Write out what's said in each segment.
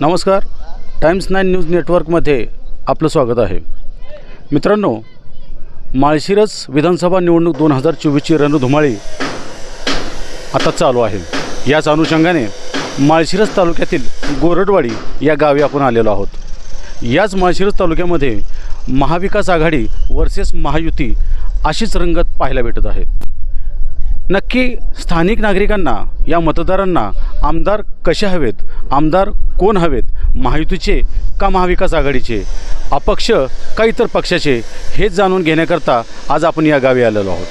नमस्कार. Times nine news नेटवर्कमध्ये आपलं स्वागत आहे. मित्रांनो माळशिरस विधानसभा निवडणूक दोन हजार चोवीसची रणधुमाळी आता चालू आहे. याच अनुषंगाने माळशिरस तालुक्यातील गोरडवाडी या गावी आपण आलेलो आहोत. याच माळशिरस तालुक्यामध्ये महाविकास आघाडी वर्सेस महायुती अशीच रंगत पाहायला भेटत आहे. नक्की स्थानिक नागरिकांना या मतदारांना आमदार कसे हवेत आमदार कोण हवेत महायुतीचे का महाविकास आघाडीचे? अपक्ष का इतर पक्षाचे? हेच जाणून घेण्याकरता आज आपण या गावी आलेलो आहोत.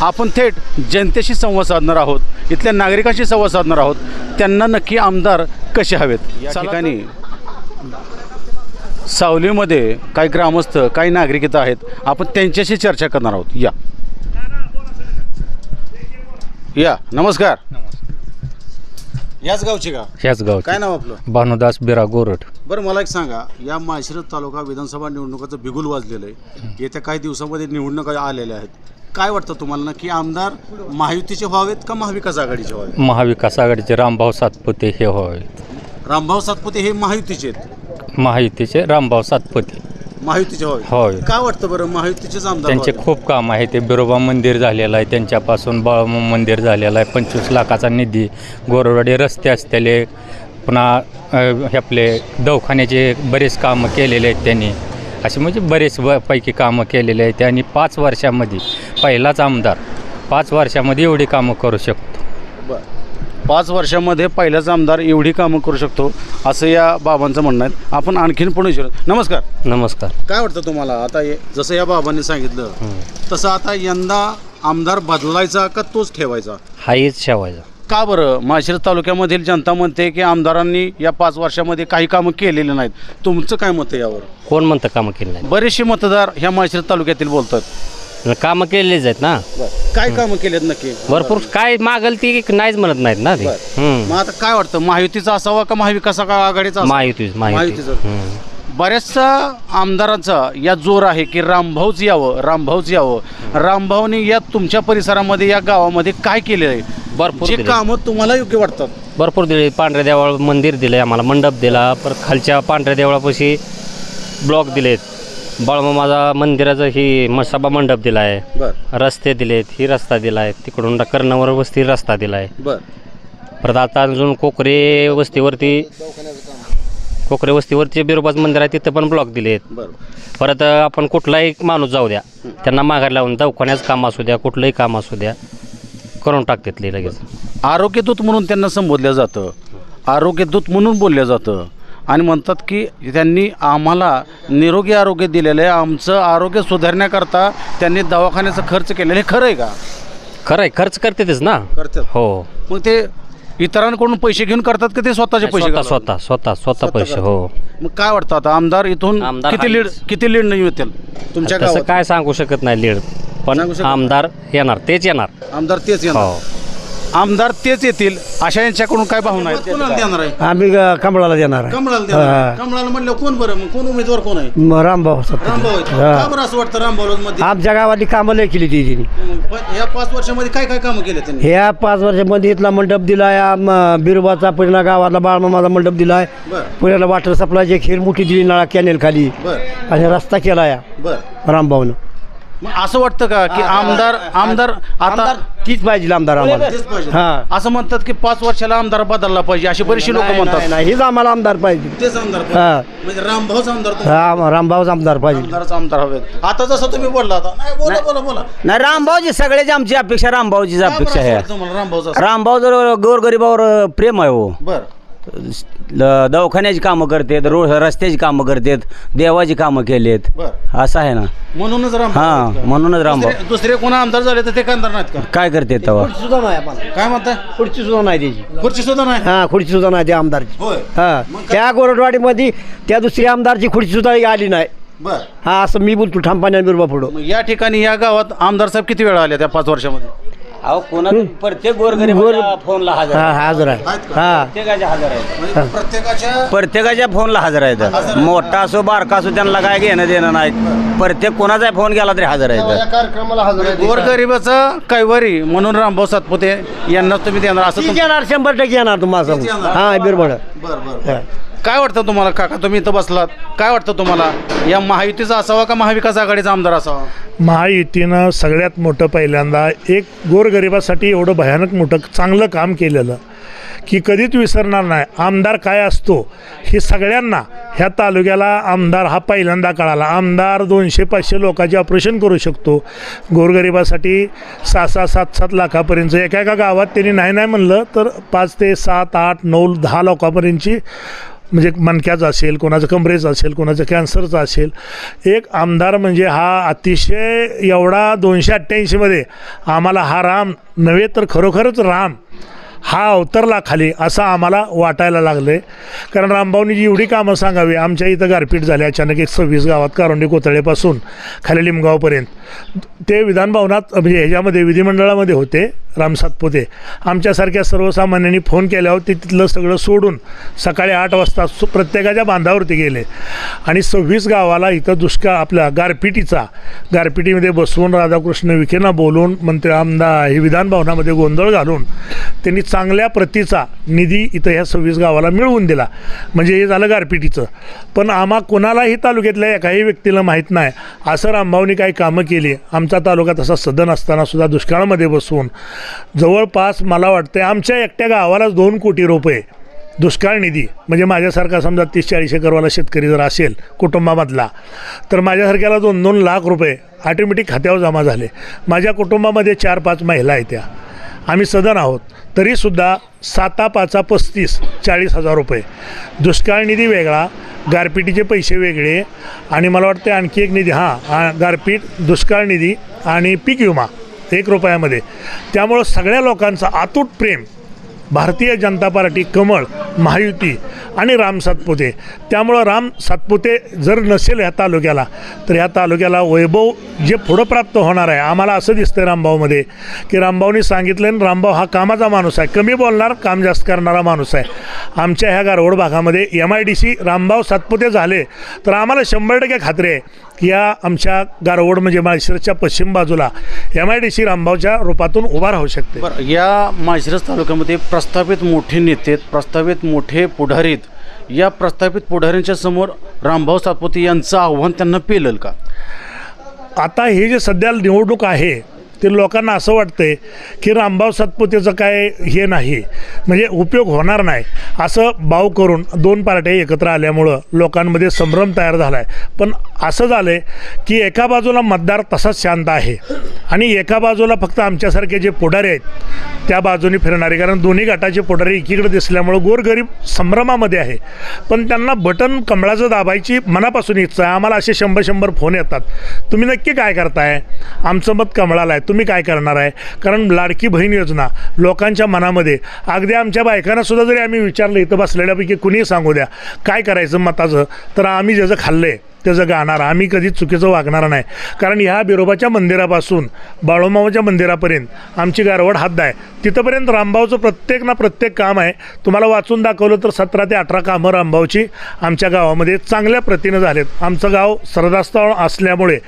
आपण थेट जनतेशी संवाद साधणार आहोत इथल्या नागरिकांशी संवाद साधणार आहोत. त्यांना नक्की आमदार कसे हवेत? या ठिकाणी सावलीमध्ये काही ग्रामस्थ काही नागरिक इथं आहेत. आपण त्यांच्याशी चर्चा करणार आहोत. या. या नमस्कार. याच गावचे का? ह्याच गाव काय नाव आपलं? भानुदास बिरा गोरट. बरं मला एक सांगा या माळशिरस तालुका विधानसभा निवडणुकाचं बिगुल वाजलेलं आहे. येत्या काही दिवसामध्ये निवडणुका आलेल्या आहेत. काय वाटतं तुम्हाला ना की आमदार महायुतीचे व्हावेत का महाविकास आघाडीचे व्हावेत? महाविकास आघाडीचे रामभाऊ सातपुते हे होय रामभाऊ सातपुते हे महायुतीचे आहेत. महायुतीचे रामभाऊ सातपुते. महायुतीचे व्हावे. होय. काय वाटतं बरं महायुतीचेच आमदार त्यांचे? खूप काम आहे. ते बिरोबा मंदिर झालेलं आहे त्यांच्यापासून बाळमा मंदिर झालेलं आहे पंचवीस लाखाचा निधी गोरवाडी रस्ते असलेले पुन्हा अ, हे आपले दवाखान्याचे बरेच कामं केलेले आहेत त्यांनी. असे म्हणजे बरेच व- पैकी कामं केलेले आहेत. आणि पाच वर्षामध्ये पहिलाच आमदार पाच वर्षामध्ये एवढी कामं करू शकतो. बरं. पाच वर्षामध्ये पहिल्याच आमदार एवढी कामं करू शकतो असं या बाबांचं म्हणणं आहे. आपण आणखीन पुढे विचारू. नमस्कार. नमस्कार. काय वाटतं तुम्हाला? आता हे- जसं या बाबांनी सांगितलं तसं आता यंदा आमदार बदलायचा का तोच ठेवायचा? हाच शेवायचा का बरं? माळशिरस तालुक्यामधील जनता म्हणते की आमदारांनी या पाच वर्षामध्ये काही कामं केलेली नाहीत. तुमचं काय मत आहे यावर? कोण म्हणतं कामं केली नाही बरेचसे मतदार ह्या माळशिरस तालुक्यातील बोलतात. कामं केलेलीच आहेत ना. काय कामं केलेत नक्की? भरपूर काय मागल ती नाहीच म्हणत नाहीत ना ते. हम्म. मग आता काय वाटतं? महायुतीचा असावा का महाविकास आघाडीचा असावा? महायुतीच. हम्म. बऱ्याचशा आमदारांचा या जोर आहे की रामभाऊच यावं रामभाऊच यावं. रामभाऊने या तुमच्या परिसरामध्ये या गावामध्ये काय केलेलं आहे? भरपूर जे दिले. कामं तुम्हाला योग्य वाटतात? भरपूर दिले. पांढऱ्या देवळ मंदिर दिले आम्हाला मंडप दिला. परत खालच्या पांढऱ्या देवळापाशी ब्लॉक दिलेत. बाळमामाचा मंदिराचं ही म- सभा मंडप दिला आहे बर. रस्ते दिलेत ही रस्ता दिला आहे तिकडून कर्णावर वस्ती रस्ता दिला आहे बर. परत आता अजून कोकरे वस्तीवरती कोकरे वस्तीवरती बिरोबाज मंदिर आहे तिथं पण ब्लॉक दिलेत. बर. परत आपण कुठलाही माणूस जाऊ द्या. त्यांना माघार लावून दवाखान्याचं काम असू द्या कुठलंही काम असू द्या करून टाकतात लगेच. आरोग्यदूत म्हणून त्यांना संबोधलं जातं. आरोग्यदूत म्हणून बोललं जातं. आणि म्हणतात की त्यांनी आम्हाला निरोगी आरोग्य दिलेलं आहे. आमचं आरोग्य सुधारण्याकरता त्यांनी दवाखान्याचा खर्च केलेला आहे. खरं आहे का? खरं आहे. खर्च करतातच ना? करतात. हो. मग ते इतरांकडून पैसे घेऊन करतात का ते स्वतःचे पैसे स्वतः? स्वतः स्वतः स्वतः पैसे. हो. मग काय वाटतं आता? आमदार इथून आमदार किती लीड. किती लीड नाही येतील तुमच्या तसं गावात? काय सांगू शकत नाही लीड. पण शकत आमदार येणार तेच येणार. आमदार तेच येणार. हो. आमदार तेच येतील अशा यांच्याकडून काय भावना आहेत? कोणाला देणार आहे? आम्ही कमळाला देणार आहे. कमळाला देणार आहे. कमळाला म्हणलं कोण बरं? मग कोण उमेदवार कोण आहे? म- रामभाऊ सत्ता. रामभाऊ आहेत. हा. का बरं असं वाटतं रामभाऊ मध्ये? आमच्या गावातली कामं लय केली ती तिने. पण या पाच वर्षामध्ये काय काय कामं केले त्यांनी? ह्या पाच वर्षामध्ये इथला मंडप दिलाय आम- बिरोबाचा पुण्याला गावातला बाळमामाचा मंडप दिलाय. बर. पुण्याला वॉटर सप्लायची खीर मोठी दिली नळा कॅनेल खाली. बर. आणि रस्ता केला या बर. रामभाऊनं. मग असं वाटतं का की आमदार आमदार आता तीच पाहिजे आमदार आम्हाला. हा. असं म्हणतात की पाच वर्षाला आमदार बदलला पाहिजे अशी बरीचशी लोक म्हणतात. नाही, हीच आम्हाला आमदार पाहिजे. तेच आमदार पाहिजे. हा. म्हणजे रामभाऊच आमदार तुम्ही- हा रामभाऊच आमदार पाहिजे. आमदारच आमदार हवेत. आता जसं तुम्ही बोलला आता. नाही बोला बोला बोला. नाही रामभाऊची सगळ्याची आमची अपेक्षा रामभाऊचीच बरं अपेक्षा असं आहे रामभाऊचं असं? रामभाऊ जर गोरगरिबावर प्रेम आहे हो. बर. ल- दवाखान्याची कामं करतात रोड रस्त्याची कामं करतात देवाची कामं केलेत. बर. असं आहे ना. म्हणूनच रामभाऊ हा? म्हणूनच रामभाऊ दुसरे- दुसरे कोण आमदार झाले तर ते करणार नाहीत का? काय करते तेव्हा? खुर्ची सुद्धा नाही आम्हाला काय म्हणताय? खुर्ची सुद्धा नाही त्याची. खुर्ची सुद्धा नाही? हा खुर्ची सुद्धा नाही त्या आमदारची. होय. हा? त्या गोरडवाडीमध्ये त्या दुसऱ्या आमदारची खुर्ची सुद्धा आली नाही. बर. हा असं मी बोलतो ठामपाण्याने बिरबा पुढं मग या ठिकाणी या गावात आमदार साहेब किती वेळा आले त्या पाच वर्षामध्ये? अहो कोणा प्रत्येक गोरगरिबाच्या फोनला हजर हा हजर आहे? हा. प्रत्येकाच्या हजर आहे म्हणजे प्रत्येकाच्या प्रत्येकाच्या फोनला हजर आहेत. मोठा असो बारका असो त्यांना काय घेणं देणं नाही. प्रत्येक कोणाचा फोन गेला तरी हजर आहे गोरगरिबाचा कैवारी म्हणून रामभाऊ सातपुते यांना तुम्ही देणार असं तुम- येणार शंभर टक्के येणार तुम्हाला सांगू. हा बिरबड बर बर बर. काय वाटतं तुम्हाला काका? तुम्ही इथं बसलात. काय वाटतं तुम्हाला? या महायुतीचा असावा का महाविकास आघाडीचा आमदार असावा? महायुतीनं सगळ्यात मोठं पहिल्यांदा एक गोरगरिबासाठी एवढं भयानक मोठं चांगलं काम केलेलं की कधीच विसरणार नाही. आमदार काय असतो हे सगळ्यांना ह्या तालुक्याला आमदार हा पहिल्यांदा कळाला. आमदार दोनशे पाचशे लोकांचे ऑपरेशन करू शकतो. गोरगरिबासाठी सहा सहा सात सात लाखापर्यंत एका एका गावात त्यांनी नाही नाही म्हणलं तर पाच ते सात आठ नऊ दहा लोकांपर्यंतची म्हणजे मणक्याचं असेल कोणाचं कमरेचं असेल कोणाचं कॅन्सरचं असेल. एक आमदार म्हणजे हा अतिशय एवढा दोनशे अठ्ठ्याऐंशीमध्ये आम्हाला हा राम नव्हे तर खरोखरच राम हा अवतरला खाली असं आम्हाला वाटायला लागलं आहे कारण रामभाऊनीजी एवढी कामं सांगावी. आमच्या इथं गारपीट झाली अचानक एक सव्वीस गावात कारोंडी कोथळेपासून खाली लिमगावपर्यंत. ते विधानभवनात म्हणजे ह्याच्यामध्ये विधिमंडळामध्ये होते राम सातपुते. आमच्यासारख्या सर्वसामान्यांनी फोन केल्यावर ते तिथलं सगळं सोडून सकाळी आठ वाजता सु प्रत्येकाच्या बांधावरती गेले. आणि सव्वीस गावाला इथं दुष्काळ आपल्या गारपिटीचा गारपिटीमध्ये बसवून राधाकृष्ण विखेंना बोलून मंत्री आमदार हे विधानभवनामध्ये गोंधळ घालून त्यांनी चांगल्या प्रतीचा निधी इथं ह्या सव्वीस गावाला मिळवून दिला. म्हणजे हे झालं गारपिटीचं. पण आम्हा कोणालाही तालुक्यातल्या एकाही व्यक्तीला माहीत नाही. असं रामभाऊनी काही कामं केली आमचा तालुका तसा सदन असतानासुद्धा दुष्काळामध्ये बसून जवळपास मला वाटतं आमच्या एकट्या गावालाच दोन कोटी रुपये दुष्काळ निधी म्हणजे माझ्यासारखा समजा तीस चाळीस एकरवाला शेतकरी जर असेल कुटुंबामधला तर माझ्यासारख्याला दोन दोन लाख रुपये ऑटोमॅटिक खात्यावर जमा झाले. माझ्या कुटुंबामध्ये चार पाच महिला आहेत त्या. आम्ही सदन आहोत. तरीसुद्धा साता पाचा पस्तीस चाळीस हजार रुपये. दुष्काळ निधी वेगळा गारपिटीचे पैसे वेगळे आणि मला वाटते आणखी एक निधी हां गारपीट दुष्काळ निधी आणि पीक विमा एक रुपयामध्ये. त्यामुळं सगळ्या लोकांचं आतूट प्रेम भारतीय जनता पार्टी कमळ महायुती आणि राम सातपुते. त्यामुळं राम सातपुते जर नसेल ह्या तालुक्याला तर ह्या तालुक्याला वैभव जे पुढं प्राप्त होणार आहे आम्हाला असं दिसतंय रामभाऊमध्ये की रामभाऊनी सांगितलं आणि रामभाऊ हा कामाचा माणूस आहे. कमी बोलणार काम जास्त करणारा माणूस आहे. आमच्या ह्या गारवड भागामध्ये M I D C Rambhau Satpute झाले तर आम्हाला शंभर टक्के खात्री आहे. या आमच्या गारवड म्हणजे माळशिरसच्या पश्चिम बाजूला एम आय डी सी रामभाऊच्या रूपातून उभा राहू शकते बरं या माळशिरस तालुक्यामध्ये प्रस्थापित मोठे नेते प्रस्थापित मोठे पुढारी आहेत. या प्रस्थापित पुढाऱ्यांच्या समोर रामभाऊ सातपुते यांचं आव्हान त्यांना पेलल का आता हे जे सध्या निवडणूक आहे ते लोकांना असं वाटतंय की रामभाऊ सातपुतेचं काय हे नाही म्हणजे उपयोग होणार नाही असं भाव करून दोन पार्ट्या एकत्र आल्यामुळं लोकांमध्ये संभ्रम तयार झाला आहे पण असं झालं आहे की एका बाजूला मतदार तसाच शांत आहे आणि एका बाजूला फक्त आमच्यासारखे जे पुढारी आहेत त्या बाजूने फिरणारे कारण दोन्ही गटाचे पुढारी एकीकडे दिसल्यामुळं गोरगरीब संभ्रमामध्ये आहे. पण त्यांना बटन कमळाचं दाबायची मनापासून इच्छा आहे. आम्हाला असे शंभर शंभर फोन येतात. तुम्ही नक्की काय करताय? आमचं मत कमळाला आहे. तुम्ही काय करणार आहे? कारण लाडकी बहीण योजना लोकांच्या मनामध्ये अगदी आमच्या बायकांना सुद्धा जरी आम्ही विचारलं इथं बसलेल्यापैकी कुणीही सांगू द्या काय करायचं मताचं? तर आम्ही ज्याचं खाल्लं आहे त्याचं गाणार. आम्ही कधीच चुकीचं वागणार नाही. कारण ह्या बिरोबाच्या मंदिरापासून बाळोमामाच्या मंदिरापर्यंत आमची गारवड हद्द आहे तिथंपर्यंत रामभावचं प्रत्येक ना प्रत्येक काम आहे. तुम्हाला वाचून दाखवलं तर सतरा ते अठरा कामं रामभावची आमच्या गावामध्ये चांगल्या प्रतीनं झालेत. आमचं गाव श्रद्धास्थळ असल्यामुळे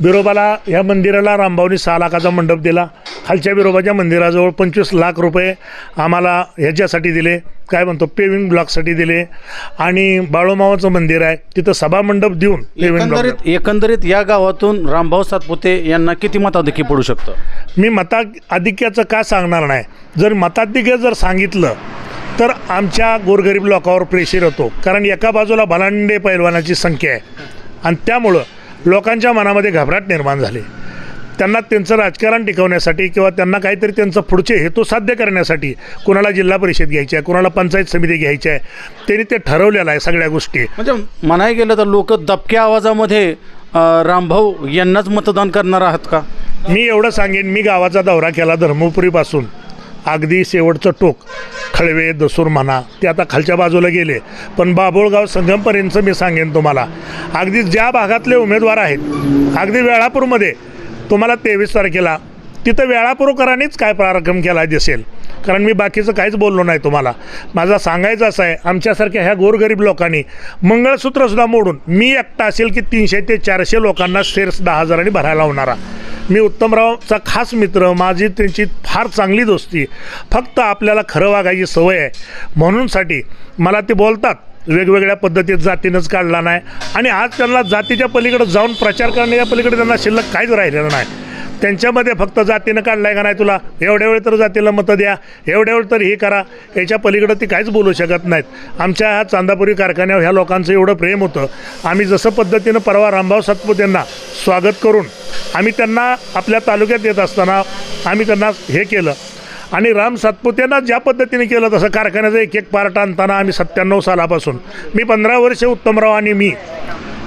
बिरोबाला ह्या मंदिराला रामभाऊनी सहा लाखाचा मंडप दिला. खालच्या बिरोबाच्या मंदिराजवळ पंचवीस लाख रुपये आम्हाला ह्याच्यासाठी दिले. काय म्हणतो पेविंग ब्लॉकसाठी दिले. आणि बाळोमावाचं मंदिर आहे तिथं सभा मंडप देऊन पेविंग ब्लॉक एकंदरीत एकंदरीत या गावातून रामभाऊ सातपुते यांना किती मताधिक्य पडू शकतं? मी मता अधिक्याचं का सांगणार नाही. जर मताधिक्य जर सांगितलं तर आमच्या गोरगरीब लोकांवर प्रेशर होतो कारण एका बाजूला भलांडे पैलवानाची संख्या आहे. आणि त्यामुळं लोकांच्या मनामध्ये घबराट निर्माण झाली. त्यांना त्यांचं राजकारण टिकवण्यासाठी किंवा त्यांना काहीतरी त्यांचं पुढचे हेतू साध्य करण्यासाठी कुणाला जिल्हा परिषद घ्यायची आहे कुणाला पंचायत समिती घ्यायची आहे त्यांनी ते ठरवलेलं आहे सगळ्या गोष्टी. म्हणजे म्हणाय गेलं तर लोक दबक्या आवाजामध्ये रामभाऊ यांनाच मतदान करणार आहात का? मी एवढं सांगेन मी गावाचा दौरा केला धर्मपुरीपासून. अगदी शेवटचं टोक खळवे दसूर म्हणा ते आता खालच्या बाजूला गेले. पण बाभोळगाव संगमपर्यंतचं मी सांगेन तुम्हाला. अगदी ज्या भागातले उमेदवार आहेत अगदी वेळापूरमध्ये तुम्हाला तेवीस तारखेला तिथं वेळापूरकरांनीच काय प्रारंभ केला दिसेल. कारण मी बाकीचं काहीच बोललो नाही तुम्हाला. माझा सांगायचं असं आहे आमच्यासारख्या ह्या गोरगरीब लोकांनी मंगळसूत्रसुद्धा मोडून मी एकटा असेल की तीनशे ते चारशे लोकांना शेअर्स दहा हजारांनी भरायला होणारा मी उत्तमरावचा खास मित्र माझी त्यांची फार चांगली दोस्ती. फक्त आपल्याला खरं वागायची सवय आहे. म्हणूनसाठी मला ते बोलतात. वेगवेगळ्या पद्धतीत जातीनंच काढला नाही. आणि आज त्यांना जातीच्या पलीकडे जाऊन प्रचार करण्याच्या पलीकडे त्यांना शिल्लक काहीच राहिलेलं नाही. त्यांच्यामध्ये फक्त जातीनं काढलाय का नाही तुला? एवढ्या वेळ तर जातीला मतं द्या. एवढ्या वेळ तर हे करा. याच्या पलीकडं ती काहीच बोलू शकत नाहीत. आमच्या ह्या चांदापुरी कारखान्यावर ह्या लोकांचं एवढं प्रेम होतं. आम्ही जसं पद्धतीनं परवा रामभाऊ सातपूत यांना स्वागत करून आम्ही त्यांना आपल्या तालुक्यात येत असताना आम्ही त्यांना हे केलं. आणि राम सातपुतेनं ज्या पद्धतीने केलं तसं कारखान्याचा एक एक पार्ट आणताना आम्ही सत्त्याण्णव सालापासून. मी पंधरा वर्षे उत्तमराव आणि मी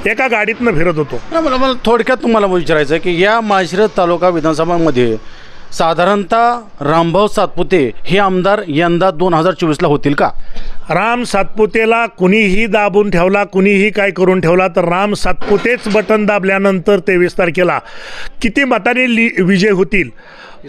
एका गाडीतनं फिरत होतो. मला मला थोडक्यात तुम्हाला विचारायचं आहे की या माळशिरस तालुका विधानसभामध्ये साधारणतः रामभाऊ सातपुते हे आमदार यंदा दोन हजार चोवीसला होतील का? राम सातपुतेला कुणीही दाबून ठेवला कुणीही काय करून ठेवला तर राम सातपुतेच बटन दाबल्यानंतर तेवीस तारखेला किती मताने लि विजय होतील?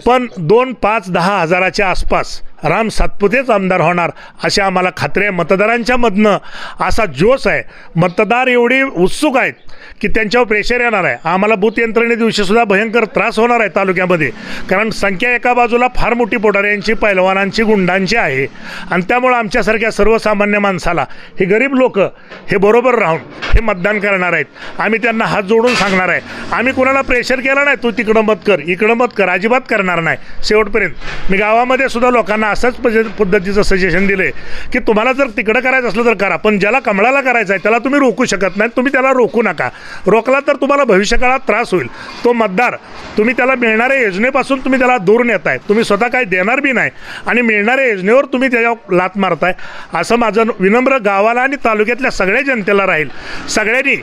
पण दोन पाच दहा हजाराच्या आसपास राम सातपुतेच आमदार होणार अशी आम्हाला खात्री आहे. मतदारांच्या मधनं असा जोश आहे. मतदार एवढी उत्सुक आहेत की त्यांच्यावर प्रेशर येणार आहे. आम्हाला बूथ यंत्रणे दिवशीसुद्धा भयंकर त्रास होणार आहे तालुक्यामध्ये. कारण संख्या एका बाजूला फार मोठी पोटाऱ्यांची पैलवानांची गुंडांची आहे. आणि त्यामुळं आमच्यासारख्या सर्वसामान्य माणसाला हे गरीब लोक हे बरोबर राहून हे मतदान करणार आहेत. आम्ही त्यांना हात जोडून सांगणार आहे. आम्ही कुणाला प्रेशर केला नाही तू तिकडं मत कर इकडं मत कर अजिबात करणार नाही. शेवटपर्यंत. मी गावामध्ये सुद्धा लोकांना असंच पद्धतीचं सजेशन दिले की तुम्हाला जर तिकडं करायचं असलं तर करा पण ज्याला कमळाला करायचं आहे त्याला तुम्ही रोखू शकत नाही तुम्ही त्याला रोखू नका. रोखला तर तुम्हाला भविष्यकाळात त्रास होईल. तो मतदार तुम्ही त्याला मिळणाऱ्या योजनेपासून तुम्ही त्याला दूर नेताय. तुम्ही स्वतः काही देणार बी नाही आणि मिळणाऱ्या योजनेवर तुम्ही त्याच्यावर लात मारताय. असं माझं विनम्र गावाला आणि तालुक्यातल्या सगळ्या जनतेला राहील. सगळ्यांनी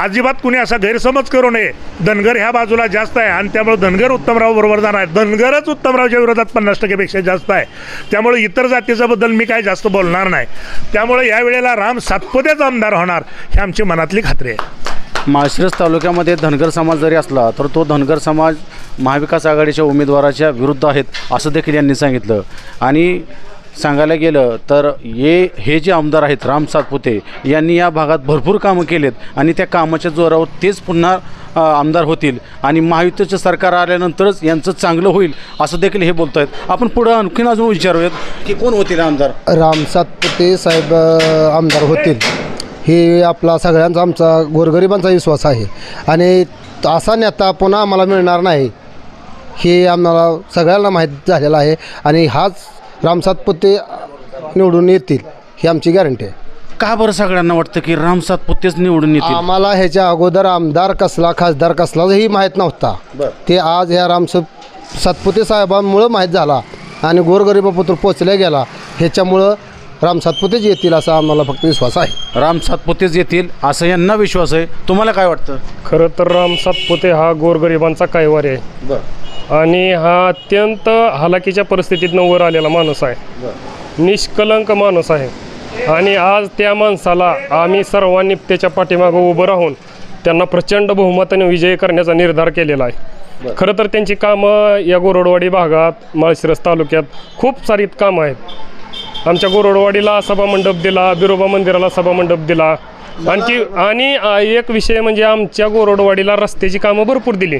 अजिबात कुणी असा गैरसमज करू नये. धनगर ह्या बाजूला जास्त आहे आणि त्यामुळे धनगर उत्तमराव बरोबर जाणार आहे. धनगरच उत्तमरावच्या विरोधात पन्नास टक्केपेक्षा जास्त आहे. त्यामुळे इतर जातीच्याबद्दल मी काय जास्त बोलणार नाही. त्यामुळे यावेळेला राम सातपुतेच आमदार होणार ही आमची मनातली खात्री आहे. माळशिरस तालुक्यामध्ये धनगर समाज जरी असला तर तो धनगर समाज महाविकास आघाडीच्या उमेदवाराच्या विरुद्ध आहेत असं देखील यांनी सांगितलं. आणि सांगायला गेलं तर ये हे जे आमदार आहेत राम सातपुते यांनी या भागात भरपूर कामं केलेत आणि त्या कामाच्या जोरावर तेच पुन्हा आमदार होतील आणि महायुतीचं सरकार आल्यानंतरच यांचं चांगलं होईल असं देखील हे बोलत आहेत आपण पुढं आणखीन अजून विचारूयात की कोण होतील आमदार? राम सातपुते साहेब आमदार होतील. हे आपला सगळ्यांचा आमचा गोरगरिबांचा विश्वास आहे. आणि असा नेता पुन्हा आम्हाला मिळणार नाही हे आम्हाला सगळ्यांना माहीत झालेलं आहे. आणि हाच राम सातपुते निवडून येतील ही आमची गॅरंटी आहे. का बरं सगळ्यांना वाटतं की राम सातपुतेच निवडून येतील? आम्हाला ह्याच्या अगोदर आमदार कसला खासदार कसलाही माहीत नव्हता. ते आज ह्या राम सातपुते साहेबांमुळं माहीत झाला आणि गोरगरिबापत्र पोचल्या गेला. ह्याच्यामुळं राम सातपुतेच येतील असा आम्हाला फक्त विश्वास आहे. राम सातपुतेच येतील असं यांना विश्वास आहे. तुम्हाला काय वाटतं? खरं तर राम सातपुते हा गोरगरिबांचा कायवार आहे. आणि हा अत्यंत हालाकीच्या परिस्थितीतनं वर आलेला माणूस आहे. निष्कलंक माणूस आहे. आणि आज त्या माणसाला आम्ही सर्वांनी त्याच्या पाठीमागं उभं राहून त्यांना प्रचंड बहुमताने विजय करण्याचा निर्धार केलेला आहे. खरं तर त्यांची कामं या गोरडवाडी भागात माळशिरस तालुक्यात खूप सारी कामं आहेत. आमच्या गोरडवाडीला सभामंडप दिला बिरोबा मंदिराला सभामंडप दिला. आणखी आणि एक विषय म्हणजे आमच्या गोरडवाडीला रस्त्याची कामं भरपूर दिली.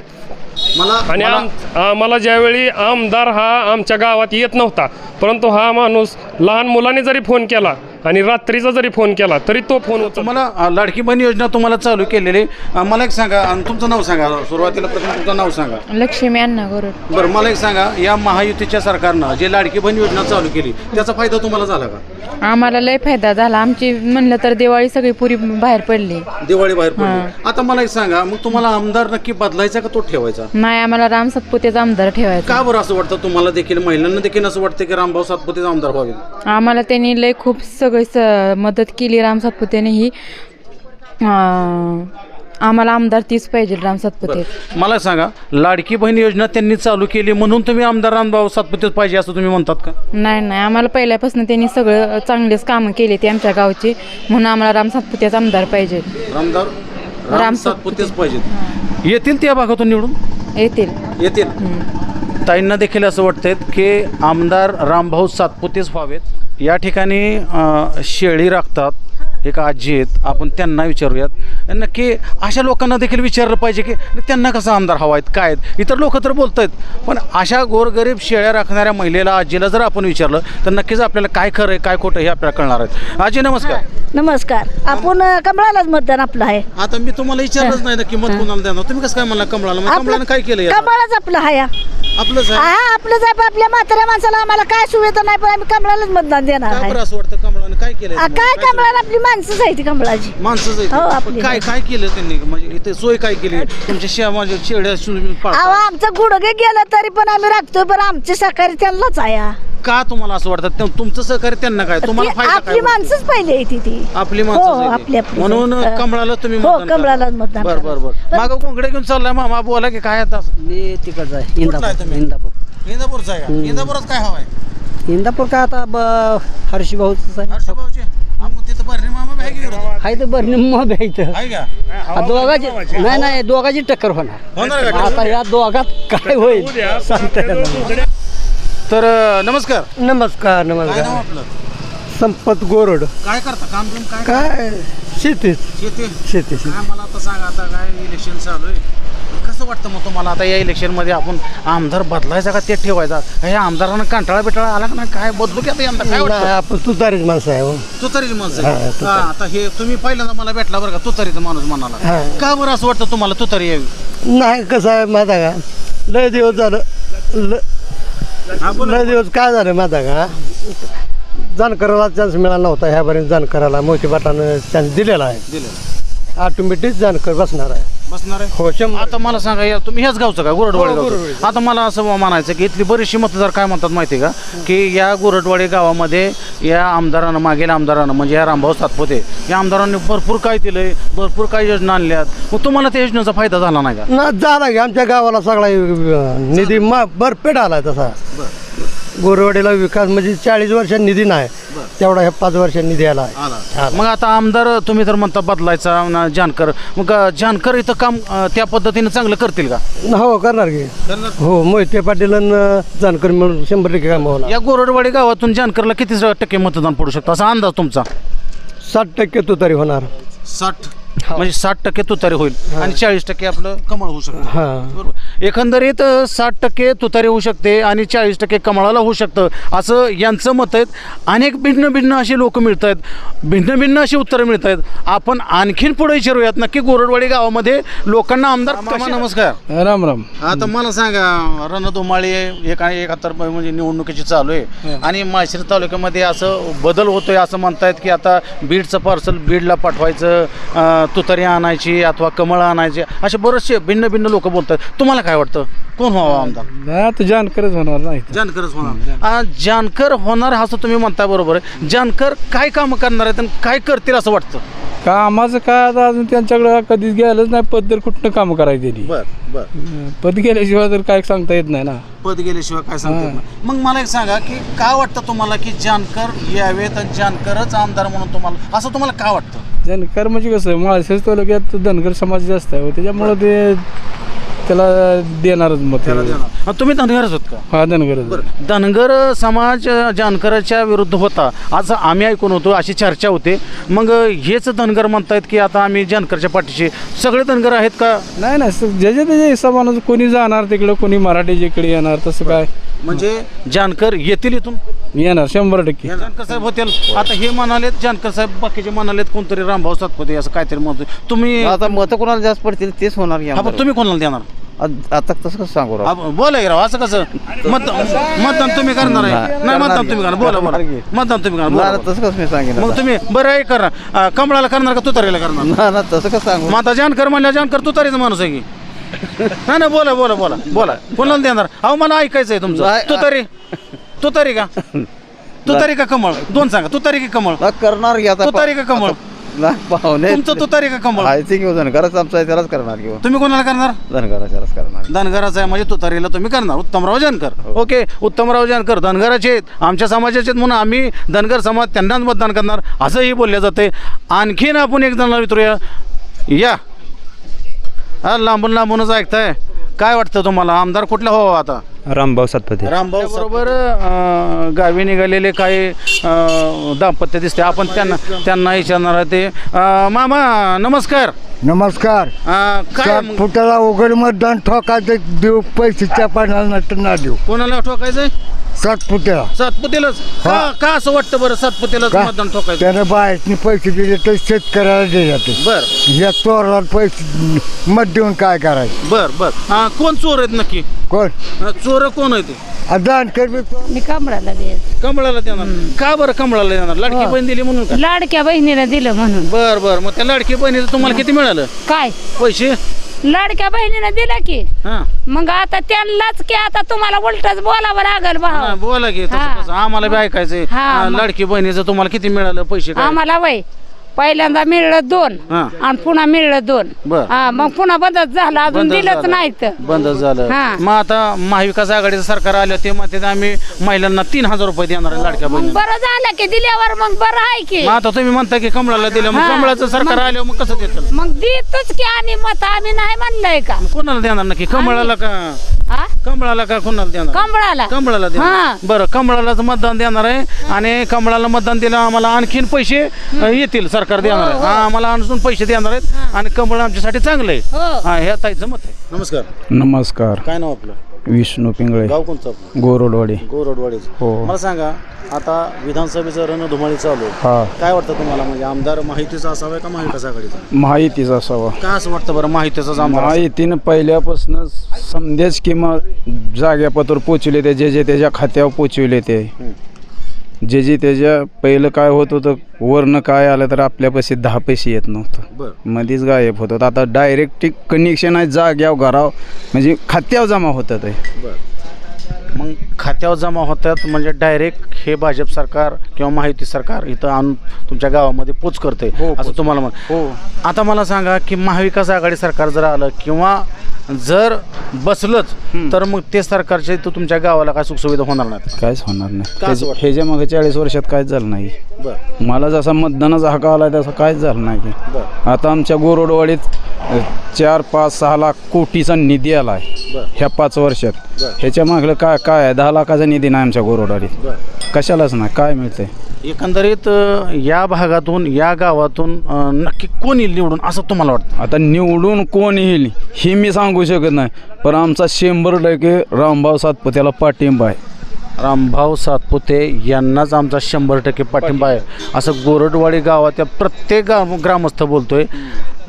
मला आणि आम आम्हाला ज्यावेळी आमदार हा आमच्या गावात येत नव्हता परंतु हा माणूस लहान मुलाने जरी फोन केला आणि रात्रीचा जरी फोन केला तरी तो फोन उचल तुम्हाला अ, लाडकी बहीण योजना तुम्हाला चालू केलेली. अ, मला एक सांगा आणि तुमचं नाव सांगा सुरुवातीला प्रथम तुमचं नाव सांगा. लक्ष्मी अण्णा गरुड. बरं मला एक सांगा या महायुतीच्या सरकारनं जे लाडकी बहीण योजना चालू केली त्याचा फायदा तुम्हाला झाला का? आम्हाला लय फायदा झाला. आमची म्हणलं तर दिवाळी सगळी पुरी बाहेर पडली. दिवाळी बाहेर पडली. आता मला एक सांगा मग तुम्हाला आमदार नक्की बदलायचा का तो ठेवायचा? नाही आम्हाला राम सातपुतेचा आमदार ठेवायचा. का बरं असं वाटतं तुम्हाला देखील? महिलांना देखील असं वाटतं की रामभाऊ सातपुतेच आमदार व्हावे? आम्हाला त्यांनी लय खूप सगळी स- मदत केली राम सातपुतेने ही. आम्हाला आमदार तीच पाहिजे राम सातपुते. मला सांगा लाडकी बहीण योजना त्यांनी चालू केली म्हणून तुम्ही आमदार रामभाऊ सातपुतेच पाहिजे असं तुम्ही म्हणतात का? नाही नाही. आम्हाला पहिल्यापासून त्यांनी सगळं चांगलेच कामं केले ते आमच्या गावचे. म्हणून आम्हाला राम सातपुतेचा आमदार पाहिजे. रामदार? राम राम सातपुतेच पाहिजेत. येतील त्या भागातून निवडून? येतील. येतील. ताईंना देखील असं वाटतंय की आमदार रामभाऊ सातपुतेच व्हावेत. या ठिकाणी शेळी राखतात एक आजी आहेत. आपण त्यांना विचारूयात. नक्की अशा लोकांना देखील विचारलं पाहिजे की त्यांना कसा आमदार हवा आहेत काय आहेत? इतर लोक तर बोलत आहेत पण अशा गोरगरीब शेळ्या राखणाऱ्या महिलेला आजीला जर आपण विचारलं तर नक्कीच आपल्याला काय खरं आहे काय खोटं हे आपल्याला कळणार आहे आजी नमस्कार. नमस्कार. आपण कमळालाच मतदान आपलं आहे. आता मी तुम्हाला विचारलंच नाही नक्की मत कोणाला देणार? तुम्ही कसं काय म्हणला कमळाला? कमळानं काय केलं? कमळाच आपलं आहे. आपलंच आहे हा आहे पण आपल्या म्हाताऱ्या माणसाला आम्हाला काय सुविधा नाही पण आम्ही कमळालाच मतदान देणार का आहे बरं असं वाटतं कमळानं काय केलं आ, काय कमळाला आपली माणसंच आहे ती कमळाची माणसंच आहेत. हो, आपली. काय काय केलं त्यांनी म्हणजे इथे सोय काय केली तुमच्या शे माझ्या शेळ्या शु- अहो पाळतात. आमचं गुडघे गेलं तरी पण आम्ही राखतोय पण आमचे सहकारी त्यांनाच आहे. का तुम्हाला असं वाटतं त्या- तुमचं सहकार्य त्यांना काय तुम्हाला ती फायदा आपली काय माणसंच पहिले येते ती आपली हो माणसं आपली. आपली म्हणून. कमळाला तुम्ही हो मतदान करा. कमळालाच मतदान बर बर बर करा. मागं कोंकडे घेऊन चाललाय मामा बोला की काय आता मी तिकडचा आहे कुठला आहे तुम्ही? इंदापूर इंदापूरचा आहे का? इंदापूरच काय हवाय इंदापूर काय आता ब हर्षी भाऊच आहे हर्षभाऊचे तिथं बरणे मामा बॅग घेऊन येतो. आहे तर बरं आहे का आ, दोघाची नाही नाही दोघाची टक्कर होणार होणार का आता या दोघात काय होईल सांगता नाही. तर अं, नमस्कार. नमस्कार काय नाव नमस्कार. आपलं? संपत गोरड. काय करता? काम बिम काय काय? शेतीच शेती? शेती शेती. काय मला आता सांगा आता काय इलेक्शन चालू आहे. कसं वाटतं मग तुम्हाला आता या इलेक्शनमध्ये आपण आमदार बदलायचा का ते ठेवायचा? हे आमदारांना कंटाळा बिटाळा आला का नाही? काय बदलू की आता यंदा? काय नाही, वाटतं आपण तुतारीच माणसं आहे हो. तू तरीच माणूस हा, आहे. तुतारी. आता हे तुम्ही पहिल्यांदा मला भेटला बरं का तू तरीचा माणूस म्हणाला. का बरं असं वाटतं तुम्हाला तू तरी यावी? नाही कसं आहे माता का? लय दिवस झालं ल- लय दिवस काय झालं माता का? जानकराला चान्स मिळाला नव्हता ह्यापर्यंत जानकराला मोठी बाटानं चान्स दिलेला आहे. ऑटोमॅटिक जानकर बसणार आहे. बसणार आहे. हो शंभर. आता मला सांगा या तुम्ही ह्याच गावचं का? गुरडवाडी हो, गावचं? गुरडवाडी. आता मला असं म्हणायचं की इथली बरीचशी मतदार काय म्हणतात माहिती आहे का? की या गुरडवाडी गावामध्ये या आमदारानं मागील आमदारानं म्हणजे या रामभाऊ सातपुते या आमदारांनी भरपूर काय दिलंय भरपूर काय योजना आणल्यात. मग तुम्हाला त्या योजनेचा फायदा झाला नाही का? ना झाला की आमच्या गावाला सगळा अं, निधी मा भरपेट आलाय तसा. गोरवाडीला विकास म्हणजे चाळीस वर्षात निधी नाही. तेवढा ह्या पाच आहे. आला. मग आता आमदार तुम्ही तर म्हणता बदलायचा ना जानकर मग अं, जानकर इथं काम अं, त्या पद्धतीने चांगलं करतील का? हो करणार की. हो मोहिते पाटील आणि जानकर मिळून शंभर टक्के काम होणार. या गोरडवाडी गावातून जानकरला किती टक्के मतदान पडू शकतं? असा अंदाज तुमचा. साठ टक्के तुतारी होणार. साठ म्हणजे साठ टक्के तुतारी होईल आणि चाळीस टक्के आपलं कमळ होऊ शकतं. हां. बरोबर. एकंदरीत साठ टक्के तुतारी होऊ शकते आणि चाळीस टक्के कमळाला होऊ शकतं. असं यांचं मत आहेत. अनेक भिन्न भिन्न अशी लोक मिळत आहेत. भिन्न भिन्न अशी उत्तरं मिळत आहेत. आपण आणखीन पुढे विचारूयात. नक्की गोरडवाडी गावामध्ये लोकांना आमदार नमस्कार. राम राम. आता मला सांगा रणधुमाळी एक आणि एकाहत्तर म्हणजे निवडणुकीची चालू आहे. आणि माळशिरस तालुक्यामध्ये असं बदल होतोय असं म्हणतायत की आता बीडचं पार्सल बीडला पाठवायचं तुतारी आणायची अथवा कमळ आणायची असे बरेचसे भिन्न भिन्न लोक बोलतात. तुम्हाला काय वाटतं? कोण व्हावं आमदार? नाही आता जानकरच होणार नाही जानकरच होणार. आ, जानकर होणार असं तुम्ही म्हणताय बरोबर. आहे जानकर काय काम करणार आहेत आणि काय करतील असं वाटतं? कामाचं काय आता अजून त्यांच्याकडे कधीच गेलंच नाही पद तर कुठनं काम करायची त्यांनी? बर बर. पद गेल्याशिवाय तर काय सांगता येत नाही ना. पद गेल्याशिवाय काय सांगते मग मला एक सांगा की काय वाटतं तुम्हाला की जानकर यावेत आणि जानकरच आमदार म्हणून तुम्हाला असं तुम्हाला काय वाटतं? धनगर म्हणजे कसं माळशेज तालुक्यात धनगर समाज जास्त आहे. हो. त्याच्यामुळं ते त्याला देणारच मत त्याला देणार. हा, तुम्ही धनगरच होत का? हा धनगरच धनगर समाज अ, जानकराच्या विरुद्ध होता. आज आम्ही ऐकून होतो अशी चर्चा होते. मग अ, हेच धनगर म्हणतायत की आता आम्ही जानकरच्या पाठीशी सगळे धनगर आहेत का? नाही नाही स- ज्याच्या त्याच्या हिशोबानं कोणी जाणार तिकडं कोणी मराठीच्याकडे येणार तसं काय? म्हणजे जानकर येतील इथून? येणार शंभर टक्के. जानकर साहेब होतील. आता हे म्हणालेत जानकर साहेब बाकीचे म्हणालेत कोणतरी रामभाऊ सातपुते असं काहीतरी म्हणतोय तुम्ही आता मतं कोणाला जास्त पडतील तेच होणार की हा, पण आमदार. तुम्ही कोणाला देणार? आ- आता तसं कसं सांगू राव? हा, बोला की राव असं कसं? मत मतदान तुम्ही करणार आहे. नाही, मतदान की. तुम्ही करणार. बोला बोला. मतदान तुम्ही करणार. ना, बोला, ना, बोला. तसं कसं मी सांगेन मग आता? तुम्ही बरं आहे करा कमळाला करणार का तुतारीला करणार? ना ना तसं कसं सांगू? मग आता जानकर म्हणल्या जानकर तुतारीचा माणूस आहे की. नाही नाही बोला बोला बोला बोला. कोणाला देणार? अहो मला ऐकायचं आहे तुमचं. नाही, तुतारी तुतारी का? तुतारी का कमळ? दोन सांगा. तुतारी का कमळ? ना, करणार की आता तुतारी का कमळ? ना पाहुणे तुमचं तुतारी का कमळ? आहे ते घेऊ धनगरच आमचं आहे त्यालाच करणार घेऊ तुम्ही कोणाला करणार? धनगराच्यालाच करणार. धनगराचा आहे म्हणजे तुतारीला तुम्ही करणार. उत्तमराव जानकर. ओके उत्तमराव जानकर धनगराचे आहेत. आमच्या समाजाचे आहेत म्हणून आम्ही धनगर समाज त्यांनाच मतदान करणार. असंही बोलले जाते आणखीन आपण एक जणांना विचारूया. या. हा लांबून लांबूनच ऐकताय. काय वाटतं तुम्हाला? आमदार कुठला हो आता? रामभाऊ सातपते. रामभाऊ बरोबर गावी निघालेले काही अं, दाम्पत्य दिसते आपण त्यांना त्यांना विचारणार आहे ते. अं, मामा नमस्कार. नमस्कार. अं, काय मग? फुटाला उघड मतदान ठोकायचं देऊ पैसेच्या पाण्याला नट ना देऊ. कोणाला ठोकायचंय? सात फुट्याला सातपुतेलाच? का का असं वाटतं बरं सातपुतेलाच का? मतदान ठोकायचं? त्यानं बाहेरनी पैसे दिले तर शेतकऱ्याला दिले बर. या चोराला पैसे मत देऊन काय करायचं? बर बर. हा, कोण चोर आहेत नक्की? कोण? हा, चोर कोण आहे ते दान कर मी कमराला दे कमळाला देणार? का बरं कमळाला देणार? लाडकी बहीण दिली म्हणून का? लाडक्या बहिणीला दिलं म्हणून. बर बर. मग त्या लाडकी बहिणीचं तुम्हाला किती मिळालं? काय? पैसे? लाडक्या बहिणीनं दिलं की. हा. मग आता त्यांनाच की आता तुम्हाला उलटच बोलावं लागल हा, भाऊ बोला की तसं हा. कसं आम्हाला बी ऐकायचंय. हा, हा, मग. लाडकी बहिणीचं तुम्हाला किती मिळालं पैसे काय? आम्हाला वय. पहिल्यांदा मिळलं दोन हा. आणि पुन्हा मिळलं दोन बर. हा मग पुन्हा बंदच झालं अजून बंद दिलंच झालं. नाही तर बंद झालं हा. मग आता महाविकास आघाडीचं सरकार आलं ते म्हणते आम्ही महिलांना तीन हजार रुपये देणार आहे लाडक्या मग बहिणी बरं झालं की दिल्यावर मग बरं आहे की मग आता तुम्ही म्हणता की कमळाला दिलं मग हा. कमळाचं सरकार मग- आलं मग कसं देतं मग देतोच की आणि मत आम्ही नाही म्हणलंय का कोणाला देणार नक्की कमळाला का हा कमळाला का कोणाला देणार? कमळाला. कमळाला हा. देणार बरं कमळालाच मतदान देणार आहे आणि कमळाला मतदान दिलं आम्हाला आणखीन पैसे अ, येतील सरकार देणार आहे. हा, आम्हाला अजून पैसे देणार आहेत आणि कमळ आमच्यासाठी चांगलं आहे. हो. हा ह्या ताईचं मत आहे. नमस्कार. नमस्कार. काय नाव आपलं? विष्णू पिंगळे. गाव कोणतं आपलं? गोरोडवाडी. गोरडवाडीचं. हो. मला सांगा आता विधानसभेचं रणधुमाळी चालू आहे. हा. काय वाटतं तुम्हाला? म्हणजे आमदार माहितीचा असावा का महाविकास आघाडीचा? माहितीच असावा. का असं वाटतं बरं माहितीचाच आमदार असावा? माहितीनं पहिल्यापासून समजेच किंवा जाग्यापत्र पोचले ते जे जे त्याच्या खात्यावर पोचविले ते. जे जे त्याच्या पहिलं काय होत होतं वरनं काय आलं तर आपल्यापाशी दहा पैसे येत नव्हतं. बरं. मध्येच गायब होतं आता डायरेक्ट कनेक्शन आहे जाग्यावर घराव म्हणजे खात्यावर जमा होतं ते मग खात्यावर जमा होतात म्हणजे डायरेक्ट हे भाजप सरकार किंवा माहिती सरकार इथं आणून तुमच्या गावामध्ये पोच करते असं तुम्हाला हो. आता मला सांगा की महाविकास आघाडी सरकार जर आलं किंवा जर बसलंच तर मग ते सरकारच्या इथं तुमच्या गावाला काय सुखसुविधा होणार नाहीत. काहीच होणार नाही. का असं वाटतं? ह्याच्या मागे चाळीस वर्षात काहीच झालं नाही. बरं. मला जसा मतदानाचा हक्क आला तसं काहीच झालं नाही. की बरं. आता आमच्या गोरोडवाडीत अ, चार पाच सहा लाख कोटीचा निधी आला आहे बरं. ह्या पाच वर्षात. बरं. ह्याच्या मागलं काय काय आहे? दहा लाखाचा निधी नाही आमच्या गोरोडवाडीत. बरं. कशालाच नाही. काय मिळतंय? एकंदरीत अ, या भागातून या गावातून अ, नक्की कोण येईल निवडून असं तुम्हाला वाटतं? आता निवडून कोण येईल हे मी सांगू शकत नाही. पण आमचा शंभर टक्के रामभाऊ सातपुत्याला पाठिंबा आहे. रामभाऊ सातपुते यांनाच आमचा शंभर टक्के पाठिंबा आहे. असं गोरडवाडी गावात प्रत्येक गाव ग्रामस्थ बोलतोय.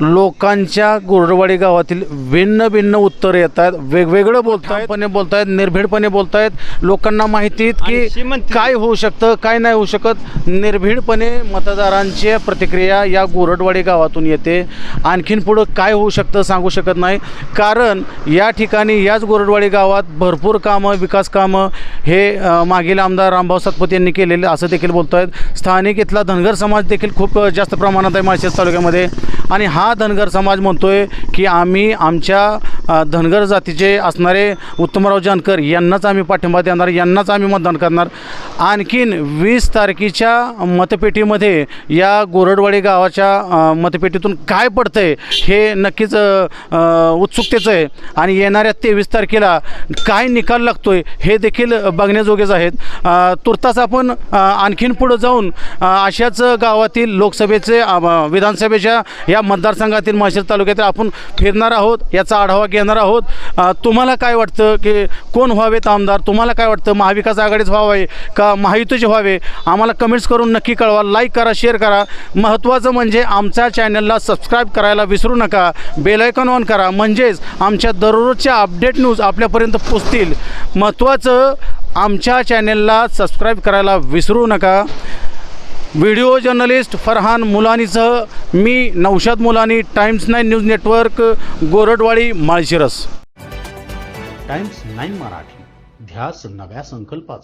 लोकांच्या गोरडवाडी गावातील भिन्न भिन्न उत्तर येत आहेत वेगवेगळं बोलतायत. पणे बोलतायत निर्भीडपणे बोलतायत. लोकांना माहिती की काय होऊ शकतं काय नाही होऊ शकत. निर्भीडपणे मतदारांची प्रतिक्रिया या गोरडवाडी गावातून येते. आणखीन पुढं काय होऊ शकतं सांगू शकत नाही. कारण या ठिकाणी याच गोरडवाडी गावात भरपूर कामं विकास कामं हे मागील आमदार रामभाऊ सातपुते यांनी केलेले असं देखील बोलतो आहेत स्थानिक इथला धनगर समाज देखील खूप जास्त प्रमाणात आहे माळशेज तालुक्यामध्ये. आणि हा धनगर समाज म्हणतोय की आम्ही आमच्या धनगर जातीचे असणारे उत्तमराव जानकर यांनाच आम्ही पाठिंबा देणार यांनाच आम्ही मतदान करणार. आणखीन वीस तारखेच्या मतपेटीमध्ये या गोरडवाडी गावाच्या मतपेटीतून काय पडतंय हे नक्कीच उत्सुकतेचं आहे. आणि येणाऱ्या तेवीस तारखेला काय निकाल लागतो आहे हे देखील बघण्याजोगेच आहेत. तुर्तास आपण आणखीन पुढं जाऊन अशाच गावातील लोकसभेचे विधानसभेच्या या मतदार मतदारसंघातील माळशेज तालुक्यातील आपण फिरणार आहोत याचा आढावा घेणार आहोत. तुम्हाला काय वाटतं की कोण व्हावेत आमदार? तुम्हाला काय वाटतं? महाविकास आघाडीच व्हावे का महायुतीचे व्हावे? आम्हाला कमेंट्स करून नक्की कळवा. लाईक करा शेअर करा. महत्त्वाचं म्हणजे आमच्या चॅनलला सबस्क्राईब करायला विसरू नका. बेलायकॉन ऑन करा. म्हणजेच आमच्या दररोजच्या अपडेट न्यूज आपल्यापर्यंत पोचतील महत्त्वाचं आमच्या चॅनलला सबस्क्राईब करायला विसरू नका. व्हिडिओ जर्नलिस्ट फरहान मुलानीसह मी Naushad Mulani Times nine news network Goradwadi Malshiras. Times nine Marathi ध्यास नव्या संकल्पाचा.